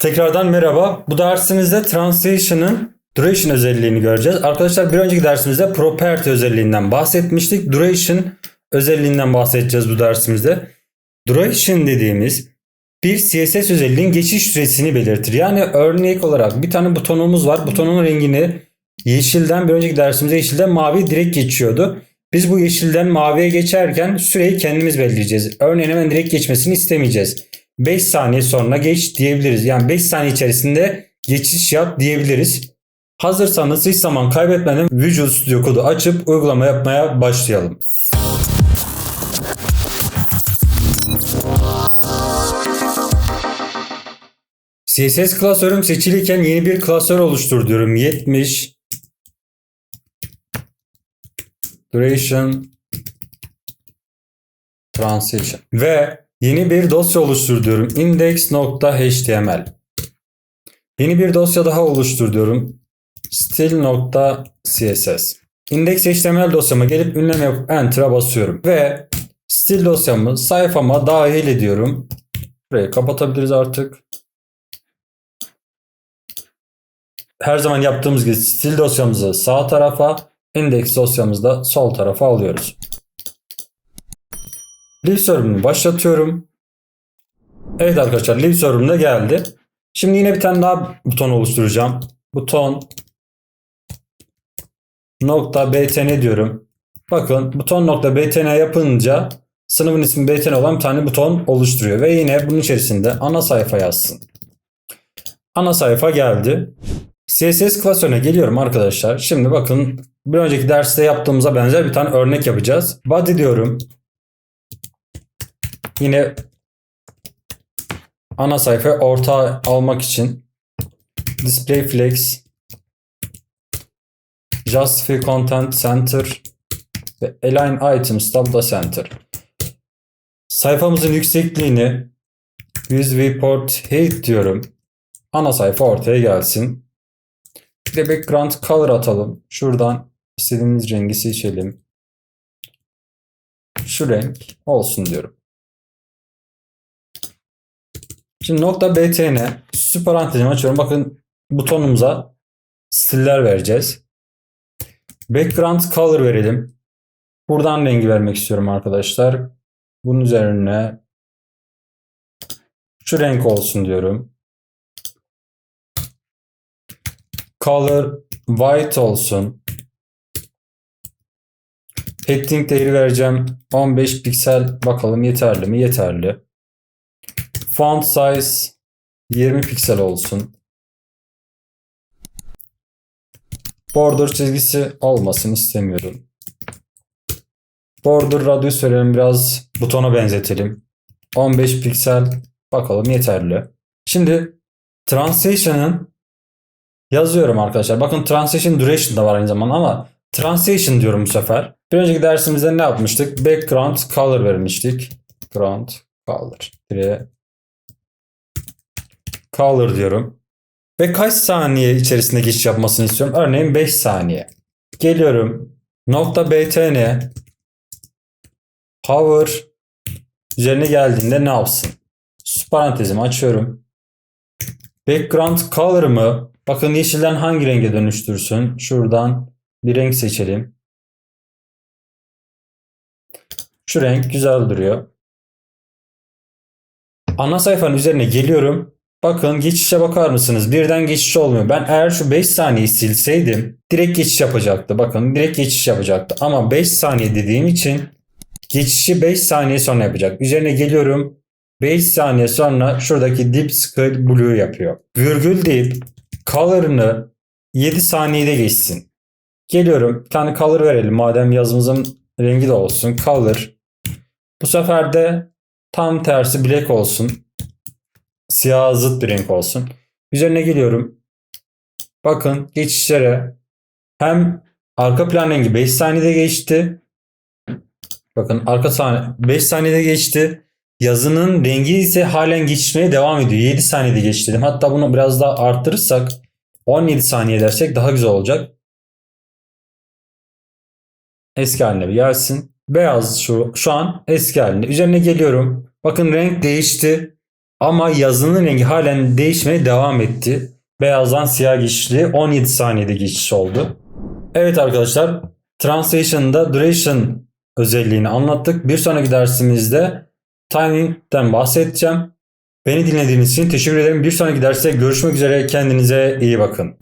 Tekrardan merhaba. Bu dersimizde Transition'ın Duration özelliğini göreceğiz. Arkadaşlar bir önceki dersimizde Property özelliğinden bahsetmiştik. Duration özelliğinden bahsedeceğiz bu dersimizde. Duration dediğimiz bir CSS özelliğin geçiş süresini belirtir. Yani örnek olarak bir tane butonumuz var. Butonun rengini yeşilden bir önceki dersimizde yeşilden mavi direkt geçiyordu. Biz bu yeşilden maviye geçerken süreyi kendimiz belirleyeceğiz. Örneğin hemen direkt geçmesini istemeyeceğiz. 5 saniye sonra geç diyebiliriz. Yani 5 saniye içerisinde geçiş yap diyebiliriz. Hazırsanız hiç zaman kaybetmeden Visual Studio Code'u açıp uygulama yapmaya başlayalım. CSS klasörüm seçiliyken yeni bir klasör oluştur diyorum. 70 Duration Transition ve yeni bir dosya oluştur diyorum. index.html Yeni bir dosya daha oluştur diyorum. index.html dosyama gelip ünlem yapıp enter'a basıyorum ve stil dosyamı sayfama dahil ediyorum. Burayı kapatabiliriz artık. Her zaman yaptığımız gibi stil dosyamızı sağ tarafa, index dosyamızı da sol tarafa alıyoruz. Live server'ını başlatıyorum. Evet arkadaşlar live server'ım da geldi. Şimdi yine bir tane daha buton oluşturacağım. Buton nokta btn diyorum. Bakın buton nokta btn yapınca sınıfın ismi btn olan bir tane buton oluşturuyor. Ve yine bunun içerisinde ana sayfa yazsın. Ana sayfa geldi. CSS klasörüne geliyorum arkadaşlar. Şimdi bakın bir önceki derste yaptığımıza benzer bir tane örnek yapacağız. Body diyorum. Yine ana sayfa orta almak için display flex justify content center ve align items tabla center. Sayfamızın yüksekliğini 100 viewport height diyorum. Ana sayfa ortaya gelsin. Bir de background color atalım. Şuradan istediğimiz rengi seçelim. Şu renk olsun diyorum. Şimdi nokta btn süs parantezimi açıyorum. Bakın butonumuza stiller vereceğiz. Background color verelim. Buradan rengi vermek istiyorum arkadaşlar. Bunun üzerine şu renk olsun diyorum. Color white olsun. Padding değeri vereceğim. 15 piksel bakalım yeterli mi? Yeterli. Font size 20 piksel olsun. Border çizgisi olmasın istemiyorum. Border radius verelim biraz butona benzetelim. 15 piksel bakalım yeterli. Şimdi transition'ın yazıyorum arkadaşlar. Bakın transition duration da var aynı zamanda ama transition diyorum bu sefer. Bir önceki dersimizde ne yapmıştık? Background color vermiştik. Background color. Dire color diyorum. Ve kaç saniye içerisinde geçiş yapmasını istiyorum? Örneğin 5 saniye. Geliyorum. Nokta btn hover üzerine geldiğinde ne yapsın? Süs parantezimi açıyorum. Background color'ımı bakın yeşilden hangi renge dönüştürsün? Şuradan bir renk seçelim. Şu renk güzel duruyor. Ana sayfanın üzerine geliyorum. Bakın geçişe bakar mısınız? Birden geçiş olmuyor. Ben eğer şu 5 saniyeyi silseydim direkt geçiş yapacaktı. Bakın direkt geçiş yapacaktı. Ama 5 saniye dediğim için geçişi 5 saniye sonra yapacak. Üzerine geliyorum. 5 saniye sonra şuradaki dip scale blue yapıyor. Virgül deyip color'ını 7 saniyede geçsin. Geliyorum. Bir tane color verelim. Madem yazımızın rengi de olsun. Color. Bu sefer de tam tersi black olsun. Siyah zıt bir renk olsun. Üzerine geliyorum. Bakın geçişlere hem arka plan rengi 5 saniyede geçti. Bakın arka saniye 5 saniyede geçti. Yazının rengi ise halen geçişmeye devam ediyor. 7 saniyede geçti dedim. Hatta bunu biraz daha arttırırsak 17 saniye dersek daha güzel olacak. Eski haline bir gelsin. Beyaz şu, şu an eski halinde. Üzerine geliyorum. Bakın renk değişti. Ama yazının rengi halen değişmeye devam etti. Beyazdan siyah geçişli 17 saniyede geçiş oldu. Evet arkadaşlar Translation'da duration özelliğini anlattık. Bir sonraki dersimizde timing'den bahsedeceğim. Beni dinlediğiniz için teşekkür ederim. Bir sonraki derste görüşmek üzere. Kendinize iyi bakın.